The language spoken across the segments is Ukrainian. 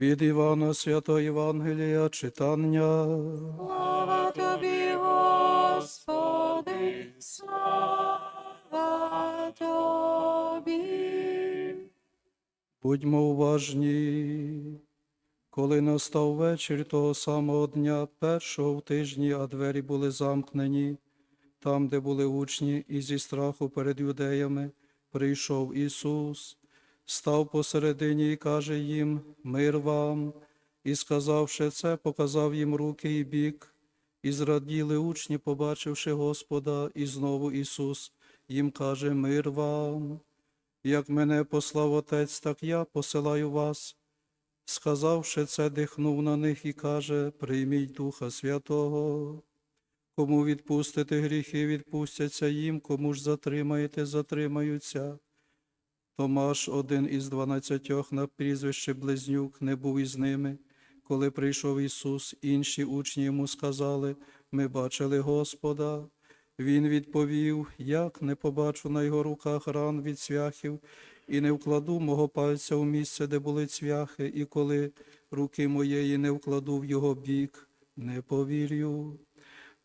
Від Івана Святого Євангелія читання. Слава тобі, Господи, слава тобі. Будьмо уважні. Коли настав вечір того самого дня, першого в тижні, а двері були замкнені, там, де були учні, і зі страху перед юдеями, прийшов Ісус, став посередині і каже їм: Мир вам, і сказавши це, показав їм руки і бік, і зраділи учні, побачивши Господа, і знову Ісус їм каже: Мир вам. Як мене послав Отець, так я посилаю вас. Сказавши це, дихнув на них і каже: Прийміть Духа Святого. Кому відпустите гріхи, відпустяться їм, кому ж затримаєте, затримаються. Томаш, один із дванадцятьох на прізвище Близнюк, не був із ними. Коли прийшов Ісус, інші учні йому сказали: Ми бачили Господа. Він відповів: Як не побачу на його руках ран від цвяхів, і не вкладу мого пальця у місце, де були цвяхи, і коли руки моєї не вкладу в його бік, не повірю.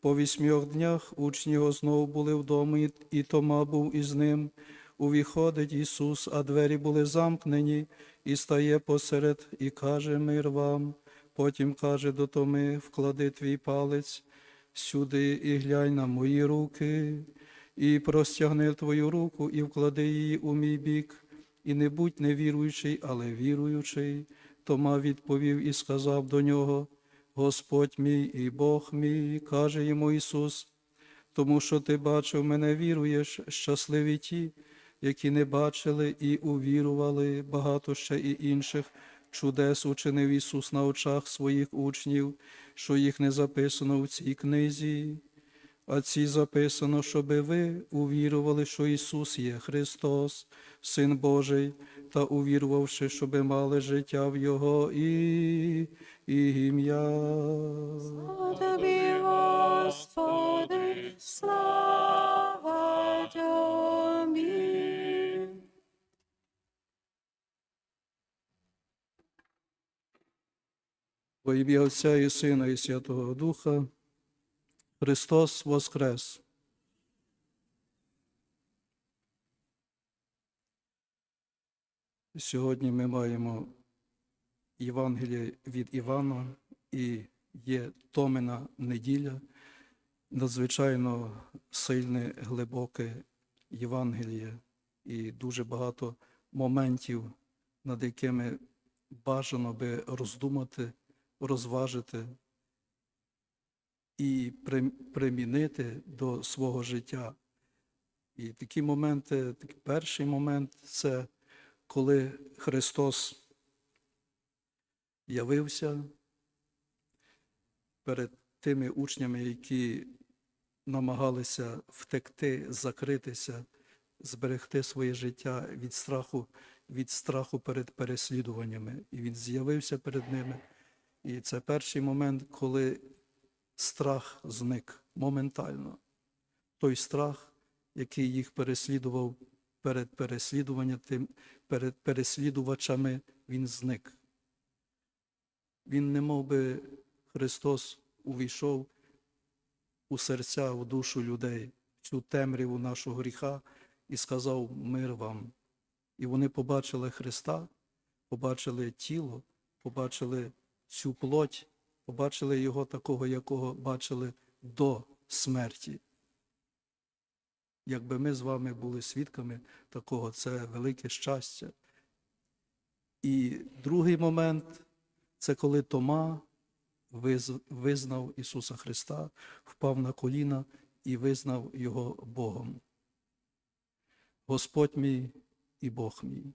По вісьмьох днях учні його знову були вдома, і- Тома був із ним. Увіходить Ісус, а двері були замкнені, і стає посеред, і каже мир вам. Потім каже до Томи, вклади твій палець сюди і глянь на мої руки, і простягни твою руку, і вклади її у мій бік, і не будь невіруючий, але віруючий. Тома відповів і сказав до нього: Господь мій і Бог мій, каже йому Ісус, тому що ти бачив мене, віруєш, щасливі ті, які не бачили і увірували, багато ще і інших чудес учинив Ісус на очах своїх учнів, що їх не записано в цій книзі. А ці записано, щоби ви увірували, що Ісус є Христос, Син Божий, та увірувавши, щоби мали життя в Його і, і ім'я. Слава тобі, Господи, слава тобі. Во ім'я Отця і Сина, і Святого Духа, Христос Воскрес. Сьогодні ми маємо Євангеліє від Івана і є Томина неділя, надзвичайно сильне, глибоке Євангеліє і дуже багато моментів, над якими бажано би роздумати, розважити і примінити до свого життя. І такі моменти, такий перший момент це коли Христос явився перед тими учнями, які намагалися втекти, закритися, зберегти своє життя від страху, від страху перед переслідуваннями. І він з'явився перед ними. І це перший момент, коли страх зник моментально. Той страх, який їх переслідував перед переслідуванням, перед переслідувачами, він зник. Він не би Христос увійшов у серця, у душу людей, в цю темряву нашого гріха і сказав мир вам. І вони побачили Христа, побачили тіло, побачили цю плоть, побачили його такого, якого бачили до смерті. Якби ми з вами були свідками такого, це велике щастя. І другий момент це коли Тома визнав Ісуса Христа, впав на коліна і визнав Його Богом. Господь мій і Бог мій.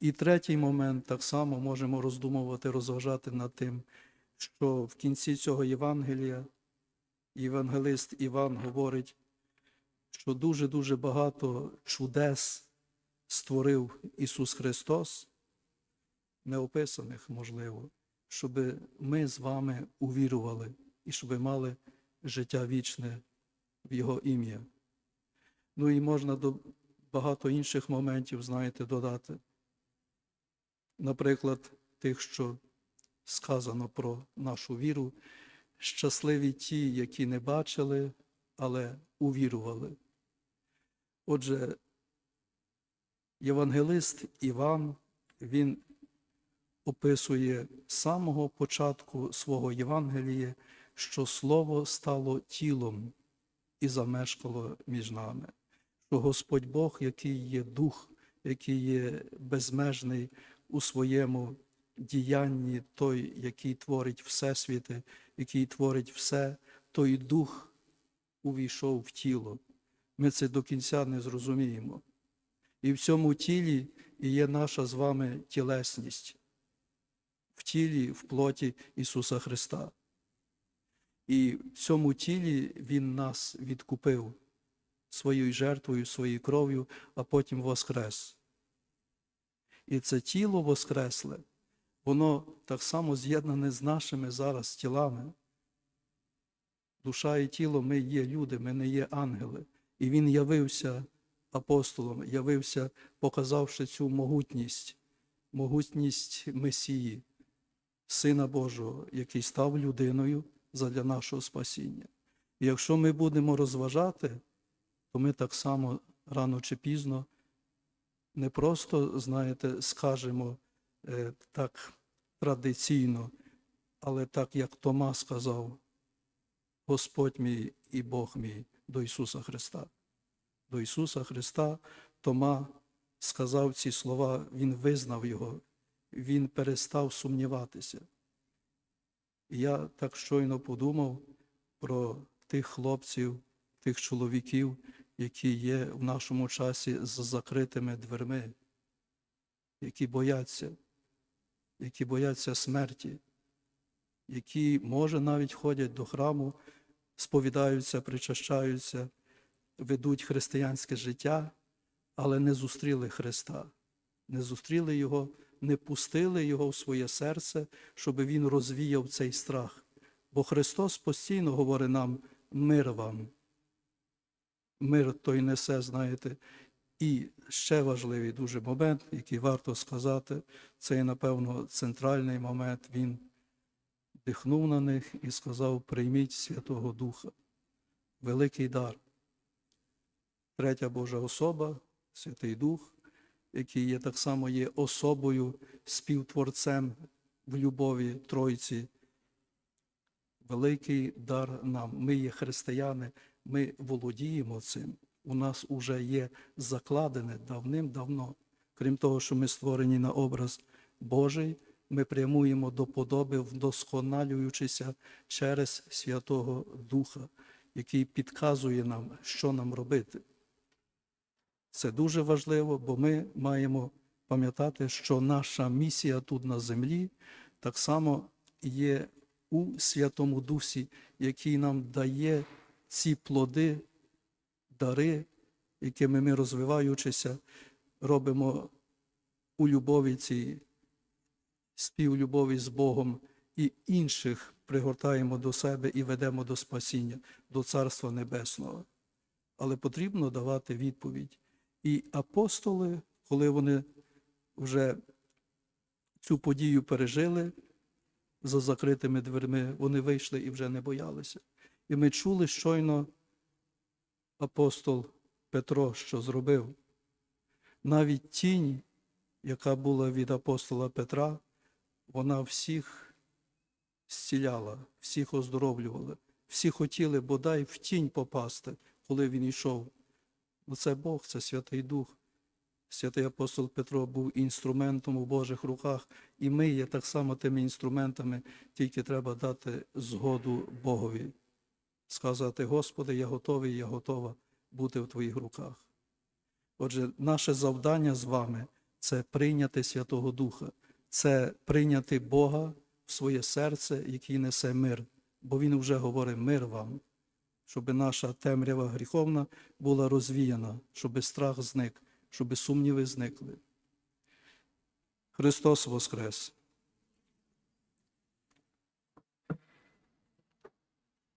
І третій момент так само можемо роздумувати, розважати над тим, що в кінці цього Євангелія євангелист Іван говорить, що дуже-дуже багато чудес створив Ісус Христос, неописаних, можливо, щоб ми з вами увірували і щоб мали життя вічне в Його ім'я. Ну і можна до- багато інших моментів, знаєте, додати. Наприклад, тих, що сказано про нашу віру, щасливі ті, які не бачили, але увірували. Отже, євангелист Іван, він описує з самого початку свого Євангелія, що Слово стало тілом і замешкало між нами, що Господь Бог, який є дух, який є безмежний у своєму діянні, той, який творить всесвіти, який творить все, той дух увійшов в тіло. Ми це до кінця не зрозуміємо. І в цьому тілі є наша з вами тілесність, в тілі, в плоті Ісуса Христа. І в цьому тілі Він нас відкупив своєю жертвою, своєю кров'ю, а потім воскрес. І це тіло воскресле, воно так само з'єднане з нашими зараз тілами. Душа і тіло ми є люди, ми не є ангели. І він явився апостолом, явився, показавши цю могутність, могутність Месії, Сина Божого, який став людиною задля нашого спасіння. І якщо ми будемо розважати, то ми так само рано чи пізно не просто, знаєте, скажемо е, так традиційно, але так, як Тома сказав, Господь мій і Бог мій до Ісуса Христа. До Ісуса Христа Тома сказав ці слова, Він визнав Його, Він перестав сумніватися. Я так щойно подумав про тих хлопців, тих чоловіків, які є в нашому часі з закритими дверми, які бояться, які бояться смерті, які, може, навіть ходять до храму, сповідаються, причащаються, ведуть християнське життя, але не зустріли Христа, не зустріли Його, не пустили Його в своє серце, щоб Він розвіяв цей страх. Бо Христос постійно говорить нам мир вам. Мир той несе, знаєте. І ще важливий дуже момент, який варто сказати, це напевно, центральний момент. Він дихнув на них і сказав: прийміть Святого Духа, великий дар. Третя Божа особа, Святий Дух, який є так само є особою, співтворцем в любові Тройці. Великий дар нам. Ми є християни, ми володіємо цим. У нас уже є закладене давним-давно. Крім того, що ми створені на образ Божий, ми прямуємо до подоби, вдосконалюючися через Святого Духа, який підказує нам, що нам робити. Це дуже важливо, бо ми маємо пам'ятати, що наша місія тут на землі так само є у Святому Дусі, який нам дає ці плоди, дари, якими ми, розвиваючися, робимо у любові цій співлюбові з Богом і інших пригортаємо до себе і ведемо до спасіння, до Царства Небесного. Але потрібно давати відповідь. І апостоли, коли вони вже цю подію пережили за закритими дверми, вони вийшли і вже не боялися. І ми чули щойно апостол Петро, що зробив. Навіть тінь, яка була від апостола Петра, вона всіх зціляла, всіх оздоровлювала. Всі хотіли бодай в тінь попасти, коли він йшов. Це Бог, це Святий Дух. Святий апостол Петро був інструментом у Божих руках, і ми є так само тими інструментами, тільки треба дати згоду Богові. Сказати, Господи, я готовий, я готова бути в Твоїх руках. Отже, наше завдання з вами це прийняти Святого Духа, це прийняти Бога в своє серце, який несе мир, бо Він вже говорить мир вам, щоб наша темрява гріховна була розвіяна, щоб страх зник, щоб сумніви зникли. Христос Воскрес!